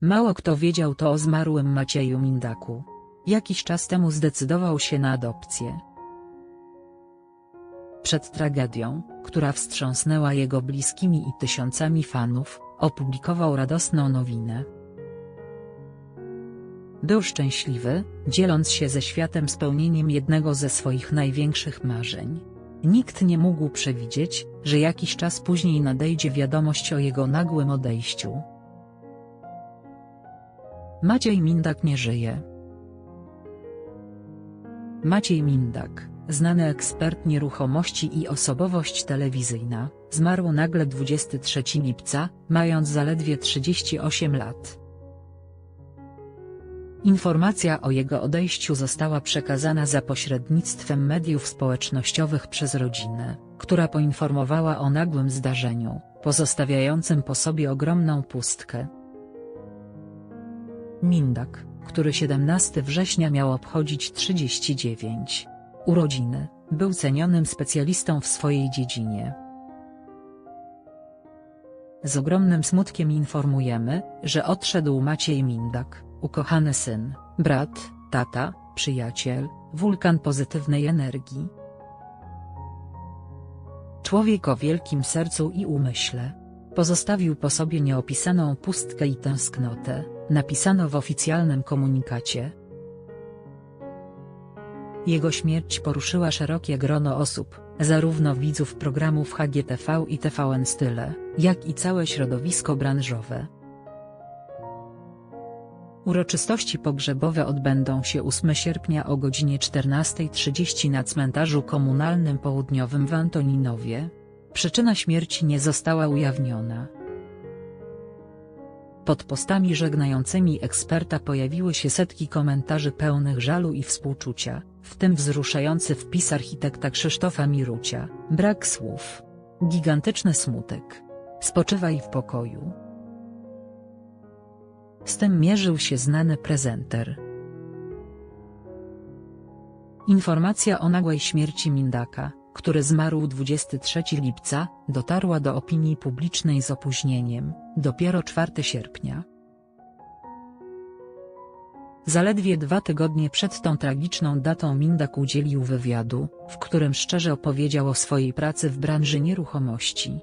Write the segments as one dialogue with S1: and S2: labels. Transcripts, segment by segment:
S1: Mało kto wiedział to o zmarłym Macieju Mindaku. Jakiś czas temu zdecydował się na adopcję. Przed tragedią, która wstrząsnęła jego bliskimi i tysiącami fanów, opublikował radosną nowinę. Był szczęśliwy, dzieląc się ze światem spełnieniem jednego ze swoich największych marzeń. Nikt nie mógł przewidzieć, że jakiś czas później nadejdzie wiadomość o jego nagłym odejściu. Maciej Mindak nie żyje. Maciej Mindak, znany ekspert nieruchomości i osobowość telewizyjna, zmarł nagle 23 lipca, mając zaledwie 38 lat. Informacja o jego odejściu została przekazana za pośrednictwem mediów społecznościowych przez rodzinę, która poinformowała o nagłym zdarzeniu, pozostawiającym po sobie ogromną pustkę. Mindak, który 17 września miał obchodzić 39 urodziny, był cenionym specjalistą w swojej dziedzinie. Z ogromnym smutkiem informujemy, że odszedł Maciej Mindak, ukochany syn, brat, tata, przyjaciel, wulkan pozytywnej energii. Człowiek o wielkim sercu i umyśle. Pozostawił po sobie nieopisaną pustkę i tęsknotę, napisano w oficjalnym komunikacie. Jego śmierć poruszyła szerokie grono osób, zarówno widzów programów HGTV i TVN Style, jak i całe środowisko branżowe. Uroczystości pogrzebowe odbędą się 8 sierpnia o godzinie 14.30 na cmentarzu komunalnym południowym w Antoninowie. Przyczyna śmierci nie została ujawniona. Pod postami żegnającymi eksperta pojawiły się setki komentarzy pełnych żalu i współczucia, w tym wzruszający wpis architekta Krzysztofa Mirucia, brak słów. Gigantyczny smutek. Spoczywaj w pokoju. Z tym mierzył się znany prezenter. Informacja o nagłej śmierci Mindaka, który zmarł 23 lipca, dotarła do opinii publicznej z opóźnieniem, dopiero 4 sierpnia. Zaledwie dwa tygodnie przed tą tragiczną datą Mindak udzielił wywiadu, w którym szczerze opowiedział o swojej pracy w branży nieruchomości.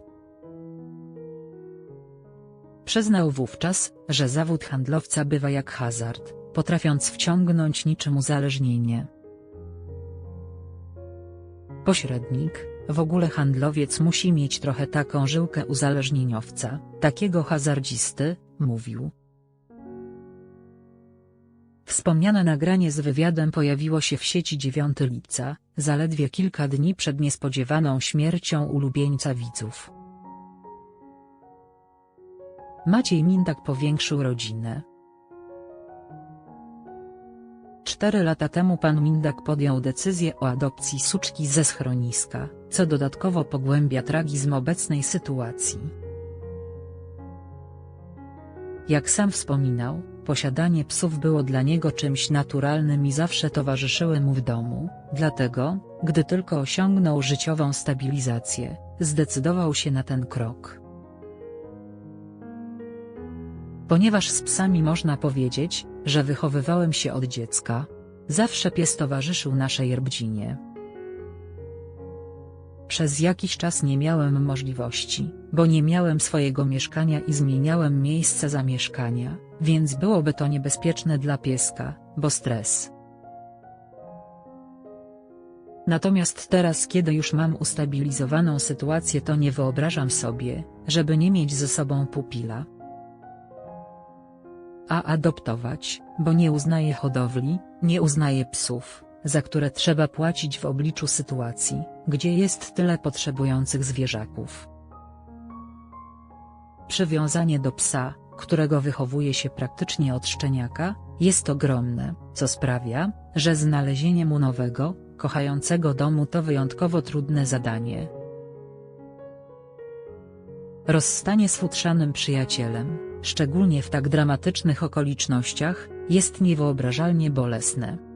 S1: Przyznał wówczas, że zawód handlowca bywa jak hazard, potrafiąc wciągnąć niczym uzależnienie. Pośrednik, w ogóle handlowiec musi mieć trochę taką żyłkę uzależnieniowca, takiego hazardzisty, mówił. Wspomniane nagranie z wywiadem pojawiło się w sieci 9 lipca, zaledwie kilka dni przed niespodziewaną śmiercią ulubieńca widzów. Maciej Mindak powiększył rodzinę. Cztery lata temu pan Mindak podjął decyzję o adopcji suczki ze schroniska, co dodatkowo pogłębia tragizm obecnej sytuacji. Jak sam wspominał, posiadanie psów było dla niego czymś naturalnym i zawsze towarzyszyły mu w domu, dlatego, gdy tylko osiągnął życiową stabilizację, zdecydował się na ten krok. Ponieważ z psami można powiedzieć, że wychowywałem się od dziecka. Zawsze pies towarzyszył naszej rodzinie. Przez jakiś czas nie miałem możliwości, bo nie miałem swojego mieszkania i zmieniałem miejsce zamieszkania, więc byłoby to niebezpieczne dla pieska, bo stres. Natomiast teraz kiedy już mam ustabilizowaną sytuację to nie wyobrażam sobie, żeby nie mieć ze sobą pupila a adoptować, bo nie uznaje hodowli, nie uznaje psów, za które trzeba płacić w obliczu sytuacji, gdzie jest tyle potrzebujących zwierzaków. Przywiązanie do psa, którego wychowuje się praktycznie od szczeniaka, jest ogromne, co sprawia, że znalezienie mu nowego, kochającego domu to wyjątkowo trudne zadanie. Rozstanie z futrzanym przyjacielem, szczególnie w tak dramatycznych okolicznościach, jest niewyobrażalnie bolesne.